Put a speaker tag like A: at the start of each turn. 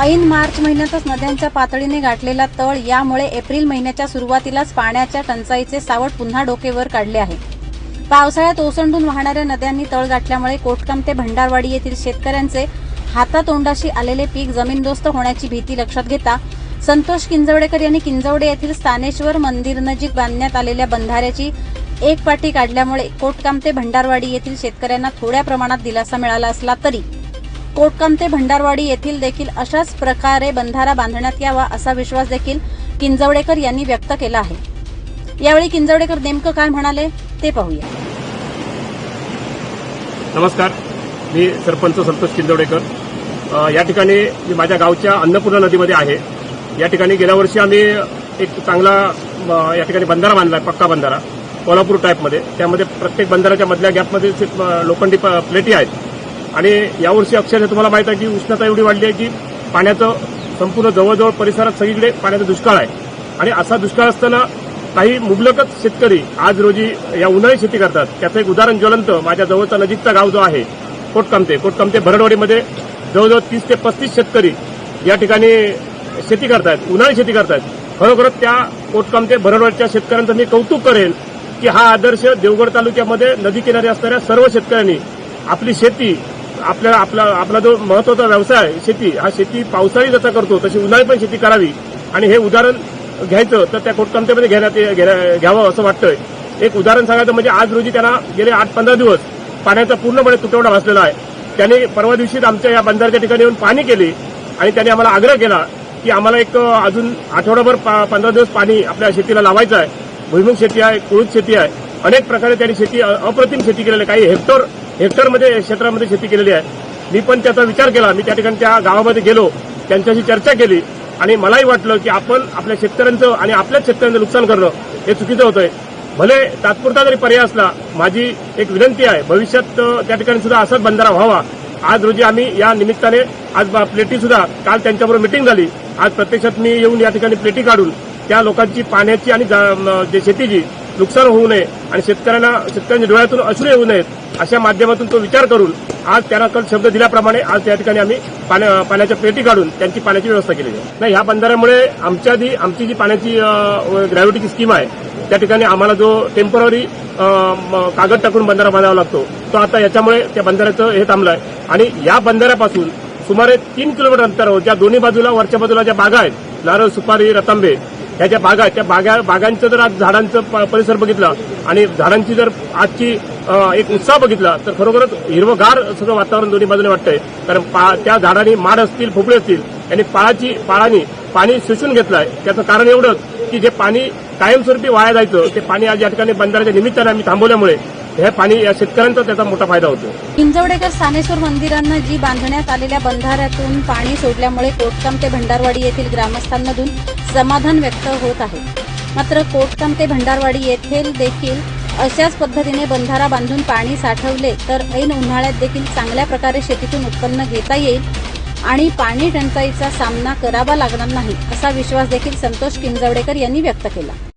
A: ऐन मार्च महिन्यातच नद्यांच्या पातळीने गाठलेला तळ यामुळे एप्रिल महिन्याच्या सुरुवातीलाच पाण्याच्या टंचाईचे सावट पुन्हा डोकेवर काढले आहे. पावसाळ्यात ओसंडून वाहणाऱ्या नद्यांनी तळ गाठल्यामुळे कोटकम ते भंडारवाडी येथील शेतकऱ्यांचे हातातोंडाशी आलेले पीक जमीनदोस्त होण्याची भीती लक्षात घेता संतोष किंजवडेकर यांनी किंजवडे येथील स्थानेश्वर मंदिर नजीक बांधण्यात आलेल्या बंधाऱ्याची एक पाटी काढल्यामुळे कोटकाम ते भंडारवाडी येथील शेतकऱ्यांना थोड्या प्रमाणात दिलासा मिळाला असला तरी कोटकम ते भंडारवाडी येथील देखील अशाच प्रकारे बंधारा बांधण्यात यावा असा विश्वास देखील किंजवडेकर यांनी व्यक्त केला आहे. यावेळी किंजवडेकर नेमकं काय म्हणाले ते पाहूया.
B: नमस्कार. मी सरपंच संतोष किंजवडेकर. या ठिकाणी मी माझ्या गावच्या अन्नपूर्णा नदीमध्ये आहे. या ठिकाणी गेल्या वर्षी आम्ही एक चांगला या ठिकाणी बंधारा बांधला आहे पक्का बंधारा कोल्हापूर टाईपमध्ये त्यामध्ये प्रत्येक बंधाराच्या मधल्या गॅपमध्ये लोखंडी प- प्लेटी आहेत. आणि यावर्षी अक्षरशः तुम्हाला माहीत आहे की उष्णता एवढी वाढली आहे की पाण्याचं संपूर्ण जवळजवळ परिसरात सगळीकडे पाण्याचा दुष्काळ आहे. आणि असा दुष्काळ असताना काही मुबलकच शेतकरी आज रोजी या उन्हाळी शेती करतात. त्याचं एक उदाहरण ज्वलंत माझ्या जवळचा नजीकचा गाव जो आहे कोटकामते. कोटकामते भरडवाडीमध्ये जवळजवळ तीस ते पस्तीस शेतकरी या ठिकाणी शेती करतायत उन्हाळी शेती करतायत. खरोखरच त्या कोटकामते भरडवाडीच्या शेतकऱ्यांचं मी कौतुक करेन की हा आदर्श देवगड तालुक्यामध्ये नदी किनारी असणाऱ्या सर्व शेतकऱ्यांनी आपली शेती आपल्या आपला आपला जो महत्त्वाचा व्यवसाय शेती हा शेती पावसाळी जसा करतो तशी उन्हाळी पण शेती करावी. आणि हे उदाहरण घ्यायचं तर त्या कोटकमतेमध्ये घेण्यात घ्यावं असं वाटतंय. एक उदाहरण सांगायचं म्हणजे आज रोजी त्यांना गेले आठ पंधरा दिवस पाण्याचा पूर्णपणे तुटवडा भासलेला आहे. त्याने परवा दिवशीच आमच्या या बंधाऱ्याच्या ठिकाणी येऊन पाणी केले आणि त्याने आम्हाला आग्रह केला की आम्हाला एक अजून आठवडाभर पा- पंधरा दिवस पाणी आपल्या शेतीला लावायचं आहे. भुईमुग शेती आहे कुळूद शेती आहे. अनेक प्रकारे त्यांनी शेती अप्रतिम शेती केलेली आहे. काही हेक्टर हेक्टरमध्ये क्षेत्रामध्ये शेती केलेली आहे. मी पण त्याचा विचार केला. मी त्या ठिकाणी त्या गावामध्ये गेलो. त्यांच्याशी चर्चा केली. आणि मलाही वाटलं की आपण आपल्या शेतकऱ्यांचं आणि आपल्याच शेतकऱ्यांचं नुकसान करणं हे चुकीचं होतंय. भले तात्पुरता जरी पर्याय असला माझी एक विनंती आहे. भविष्यात त्या ठिकाणी सुद्धा असाच बंधारा व्हावा. आज रोजी आम्ही या निमित्ताने आज बा- प्लेटी सुद्धा काल त्यांच्याबरोबर मिटिंग झाली. आज प्रत्यक्षात मी येऊन या ठिकाणी प्लेटी काढून त्या लोकांची पाण्याची आणि जा- जे शेतीची नुकसान होऊ नये आणि शेतकऱ्यांना शेतकऱ्यांच्या डोळ्यातून अश्रू येऊ नयेत अशा माध्यमातून तो विचार करून आज त्यांना कल शब्द दिल्याप्रमाणे आज त्या ठिकाणी आम्ही पाण्या- पाण्याच्या पेटी काढून त्यांची पाण्याची व्यवस्था केलेली आहे. नाही ह्या बंधाऱ्यामुळे आमच्या जी आमची जी पाण्याची ग्रॅव्हिटीची स्कीम आहे त्या ठिकाणी आम्हाला जो टेंपररी कागद टाकून बंधारा बांधावा लागतो तो आता याच्यामुळे त्या बंधाऱ्याचं हे थांबलं आहे आणि या बंधाऱ्यापासून सुमारे तीन किलोमीटर अंतरावर ज्या दोन्ही बाजूला वरच्या बाजूला ज्या बागा आहेत नारळ सुपारी रतांबे ह्या ज्या बागा त्या बागा बागांचं जर आज झाडांचं प- परिसर बघितला आणि झाडांची जर आजची एक उत्साह बघितला तर खरोखरच हिरवगार सगळं वातावरण दोन्ही बाजूने वाटतंय. कारण पा- त्या झाडांनी माड असतील फुफळे असतील यांनी पाळाची पाळानी पाणी शोषून घेतलंय. त्याचं कारण एवढंच की जे पाणी कायमस्वरूपी वाया जायचं ते पाणी आज या ठिकाणी बंधाऱ्याच्या निमित्ताने आम्ही थांबवल्यामुळे हे पाणी या शेतकऱ्यांचा त्याचा मोठा फायदा होतो.
A: किंजवडेकर स्थानेश्वर मंदिरांना जी बांधण्यात आलेल्या बंधाऱ्यातून पाणी सोडल्यामुळे कोटकाम ते भंडारवाडी येथील ग्रामस्थांमधून समाधान व्यक्त होत आहे. मात्र कोटकाम ते भंडारवाडी येथील देखील अशाच पद्धतीने बंधारा बांधून पाणी साठवले तर ऐन उन्हाळ्यात देखील चांगल्या प्रकारे शेतीतून उत्पन्न घेता येईल आणि पाणी टंचाईचा सामना करावा लागणार नाही असा विश्वास देखील संतोष किंजवडेकर यांनी व्यक्त केला.